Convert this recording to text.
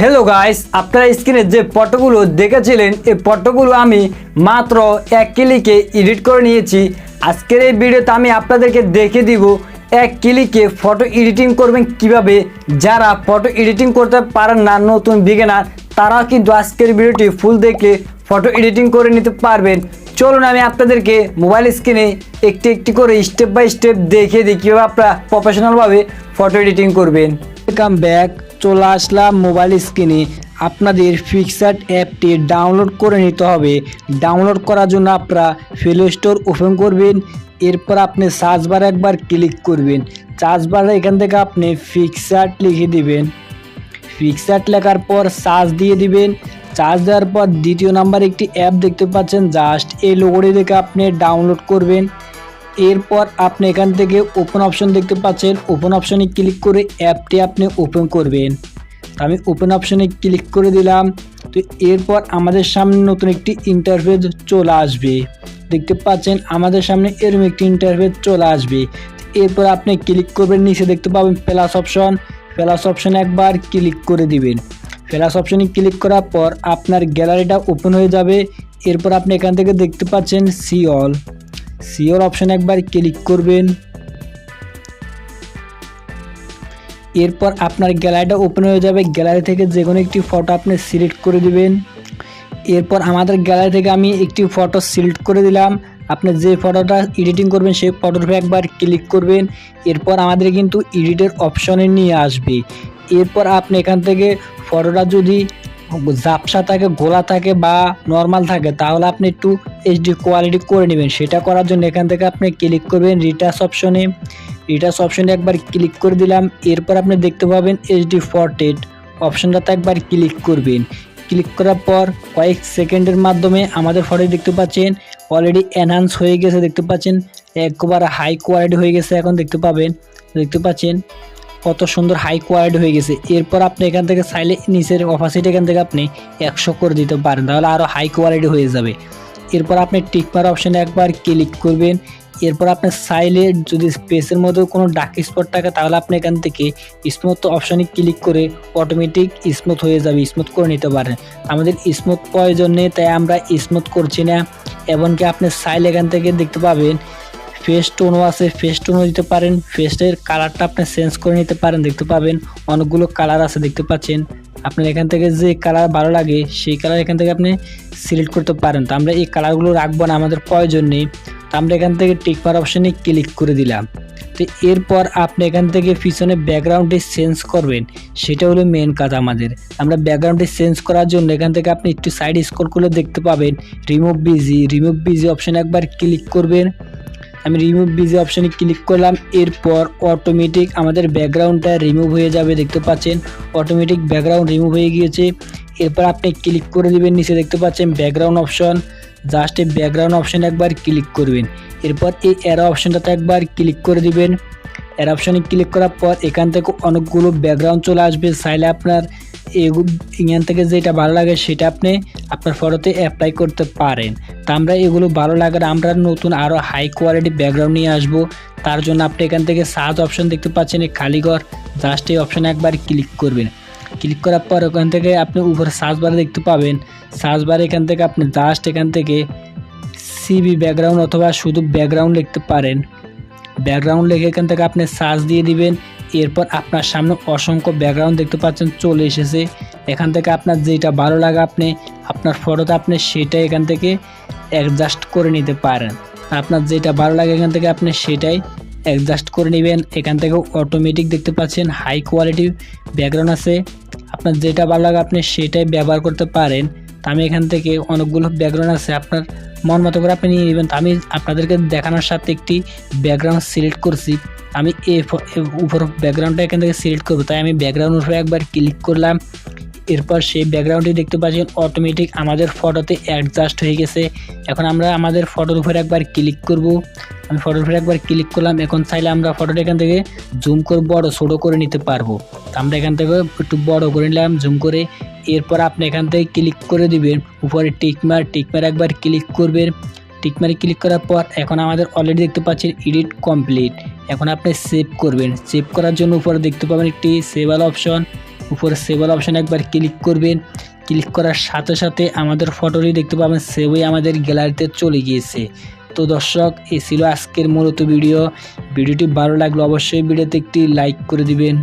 Hello guys আপনারা স্ক্রিনে যে ফটোগুলো দেখেছিলেন, এই ফটোগুলো আমি মাত্র এক ক্লিকে এডিট করে নিয়েছি। আজকের এই ভিডিওতে আমি আপনাদেরকে দেখে দিব, এক ক্লিকে ফটো এডিটিং করবেন কীভাবে। যারা ফটো এডিটিং করতে পারেন না, নতুন বিগিনার তারাও কিন্তু আজকের ভিডিওটি ফুল দেখলে ফটো এডিটিং করে নিতে পারবেন। চলুন আমি আপনাদেরকে মোবাইল স্ক্রিনে একটি একটি করে স্টেপ বাই স্টেপ দেখিয়ে দিই, কীভাবে আপনারা প্রফেশনালভাবে ফটো এডিটিং করবেন। ওয়েলকাম ব্যাক চলে আসলাম মোবাইল স্ক্রিনে। আপনাদের ফিক্সার্ট অ্যাপটি ডাউনলোড করে নিতে হবে। ডাউনলোড করার জন্য আপনারা প্লে স্টোর ওপেন করবেন। এরপর আপনি সার্চ বারে একবার ক্লিক করবেন। সার্চ বারে এখান থেকে আপনি ফিক্সার্ট লিখে দিবেন। ফিক্সার্ট লেখার পর সার্চ দিয়ে দিবেন। চার্জ দেওয়ার পর দ্বিতীয় নাম্বার একটি অ্যাপ দেখতে পাচ্ছেন। জাস্ট এই লোগোটি দেখে আপনি ডাউনলোড করবেন। এরপর আপনি এখান থেকে ওপেন অপশন দেখতে পাচ্ছেন। ওপেন অপশনে ক্লিক করে অ্যাপটি আপনি ওপেন করবেন। আমি ওপেন অপশনে ক্লিক করে দিলাম। তো এরপর আমাদের সামনে নতুন একটি ইন্টারফেস চলে আসবে। দেখতে পাচ্ছেন, আমাদের সামনে এরকম একটি ইন্টারফেস চলে আসবে। এরপর আপনি ক্লিক করবেন, নিচে দেখতে পাবেন প্লাস অপশন প্লাস অপশনে একবার ক্লিক করে দিবেন। প্লাস অপশনে ক্লিক করার পর আপনার গ্যালারিটা ওপেন হয়ে যাবে। এরপর আপনি এখান থেকে দেখতে পাচ্ছেন সি অল সিওর অপশন একবার ক্লিক করবেন। এরপর আপনার গ্যালারিটা ওপেন হয়ে যাবে। গ্যালারি থেকে যে কোনো একটি ফটো আপনি সিলেক্ট করে দিবেন। এরপর আমাদের গ্যালারি থেকে আমি একটি ফটো সিলেক্ট করে দিলাম। আপনি যে ফটোটা এডিটিং করবেন, সেই উপরে একবার ক্লিক করবেন। এরপর আমাদের কিন্তু এডিটের অপশনে নিয়ে আসবে। এরপর আপনি এখান থেকে ফটোটা যদি ঝাপসা থাকে, গোলা থাকে বা নর্মাল থাকে, তাহলে আপনি একটু এইচডি কোয়ালিটি করে নেবেন। সেটা করার জন্য এখান থেকে আপনি ক্লিক করবেন রিটাচ অপশনে রিটাচ অপশনে একবার ক্লিক করে দিলাম, এরপর আপনি দেখতে পাবেন এইচডি ফরটেড অপশনটাতে একবার ক্লিক করবেন। ক্লিক করার পর কয়েক সেকেন্ডের মাধ্যমে আমাদের ফটো দেখতে পাচ্ছেন অলরেডি এনহান্স হয়ে গেছে, দেখতে পাচ্ছেন, একবার হাই কোয়ালিটি হয়ে গেছে, এখন দেখতে পাবেন, দেখতে পাচ্ছেন। কত সুন্দর হাই কোয়ালিটি হয়ে গেছে। এরপর আপনি এখান থেকে চাইলে নিচের অপাসিটি এখান থেকে আপনি একশো করে দিতে পারেন, তাহলে আরও হাই কোয়ালিটি হয়ে যাবে। এরপর আপনি টিকমার অপশানে একবার ক্লিক করবেন। এরপর আপনি চাইলে যদি স্পেসের মধ্যে কোনো ডাক স্পট থাকে, তাহলে আপনি এখান থেকে স্মুথ অপশানে ক্লিক করে অটোমেটিক স্মুথ হয়ে যাবে স্মুথ করে নিতে পারেন। আমাদের স্মুথ প্রয়োজন নেই, তাই আমরা স্মুথ করছি না। এমনকি আপনি চাইলে এখান থেকে দেখতে পাবেন ফেস টোনও আছে ফেস টোনও দিতে পারেন। ফেসের কালারটা আপনি চেঞ্জ করে নিতে পারেন, দেখতে পাবেন। অনেকগুলো কালার আছে, দেখতে পাচ্ছেন। আপনার এখান থেকে যে কালার ভালো লাগে, সেই কালার এখান থেকে আপনি সিলেক্ট করতে পারেন। তো আমরা এই কালারগুলো রাখব না, আমাদের প্রয়োজন নেই। তো আমরা এখান থেকে টিকমার অপশানে ক্লিক করে দিলাম। তো এরপর আপনি এখান থেকে পিছনে ব্যাকগ্রাউন্ডে চেঞ্জ করবেন। সেটা হলো মেন কাজ আমাদের। আমরা ব্যাকগ্রাউন্ডে চেঞ্জ করার জন্য এখান থেকে আপনি একটু সাইড স্ক্রল করলে দেখতে পাবেন। রিমুভ বিজি রিমুভ বিজি অপশানে একবার ক্লিক করবেন। আমি রিমুভ বিজি অপশানে ক্লিক করলাম, এরপর অটোমেটিক আমাদের ব্যাকগ্রাউন্ডটা রিমুভ হয়ে যাবে, দেখতে পাচ্ছেন? অটোমেটিক ব্যাকগ্রাউন্ড রিমুভ হয়ে গিয়েছে। এরপর আপনি ক্লিক করে দিবেন, নিচে দেখতে পাচ্ছেন ব্যাকগ্রাউন্ড অপশন জাস্ট এই ব্যাকগ্রাউন্ড অপশানে একবার ক্লিক করবেন। এরপর এই অ্যারো অপশানটাতে একবার ক্লিক করে দিবেন। অ্যারো অপশানে ক্লিক করার পর এখান থেকে অনেকগুলো ব্যাকগ্রাউন্ড চলে আসবে। চাইলে আপনার এখান থেকে যেটা ভালো লাগে সেটা আপনি আপনার ফটোতে অ্যাপ্লাই করতে পারেন। তা আমরা এগুলো ভালো লাগার আমরা নতুন আরও হাই কোয়ালিটি ব্যাকগ্রাউন্ড নিয়ে আসব। তার জন্য আপনি এখান থেকে সার্চ অপশন দেখতে পাচ্ছেন এই খালিঘর জাস্ট এই অপশানে একবার ক্লিক করবেন। ক্লিক করার পর ওখান থেকে আপনি উপরে সার্চ বারে দেখতে পাবেন। সার্চ বারে এখান থেকে আপনি জাস্ট এখান থেকে সিবি ব্যাকগ্রাউন্ড অথবা শুধু ব্যাকগ্রাউন্ড লিখতে পারেন। ব্যাকগ্রাউন্ড লিখে এখান থেকে আপনি সার্চ দিয়ে দিবেন। এরপর আপনার সামনে অসংখ্য ব্যাকগ্রাউন্ড দেখতে পাচ্ছেন, চলে এসেছে। এখান থেকে আপনার যেটা ভালো লাগে আপনি, আপনার ফটোতে আপনি সেটাই এখান থেকে অ্যাডজাস্ট করে নিতে পারেন। আপনার যেটা ভালো লাগে এখান থেকে আপনি সেটাই অ্যাডজাস্ট করে নেবেন। এখান থেকে অটোমেটিক দেখতে পাচ্ছেন হাই কোয়ালিটি ব্যাকগ্রাউন্ড আছে। আপনার যেটা ভালো লাগে আপনি সেটাই ব্যবহার করতে পারেন। তা আমি এখান থেকে অনেকগুলো ব্যাকগ্রাউন্ড আছে, আপনার মন মতো করে আপনি নিয়ে নেবেন। তো আমি আপনাদেরকে দেখানোর সাথে একটি ব্যাকগ্রাউন্ড সিলেক্ট করছি। আমি এ উপর ব্যাকগ্রাউন্ডটা এখান থেকে সিলেক্ট করব। তাই আমি ব্যাকগ্রাউন্ড উপরে একবার ক্লিক করলাম। এরপর সেই ব্যাকগ্রাউন্ডটি দেখতে পাচ্ছেন অটোমেটিক আমাদের ফটোতে অ্যাডজাস্ট হয়ে গেছে। এখন আমরা আমাদের ফটোর উপরে একবার ক্লিক করব। আমি ফটোর উপরে একবার ক্লিক করলাম। এখন চাইলে আমরা ফটোটা এখান থেকে জুম করে বড়, ছোটো করে নিতে পারব। আমরা এখান থেকে একটু বড় করে নিলাম জুম করে। এরপর আপনি এখান থেকে ক্লিক করে দিবেন, উপরে টিকমার টিকমার একবার ক্লিক করবেন। টিকমারে ক্লিক করার পর এখন আমাদের অলরেডি দেখতে পাচ্ছেন এডিট কমপ্লিট এখন আপনি সেভ করবেন। সেভ করার জন্য উপরে দেখতে পাবেন একটি সেভাল অপশন উপরে সেভাল অপশন একবার ক্লিক করবেন। ক্লিক করার সাথে সাথে আমাদের ফটোটি দেখতে পাবেন সেভ হয়ে আমাদের গ্যালারিতে চলে গিয়েছে। তো দর্শক এ ছিল আজকের মূলত ভিডিও ভিডিওটি ভালো লাগলে অবশ্যই ভিডিওতে একটি লাইক করে দিবেন।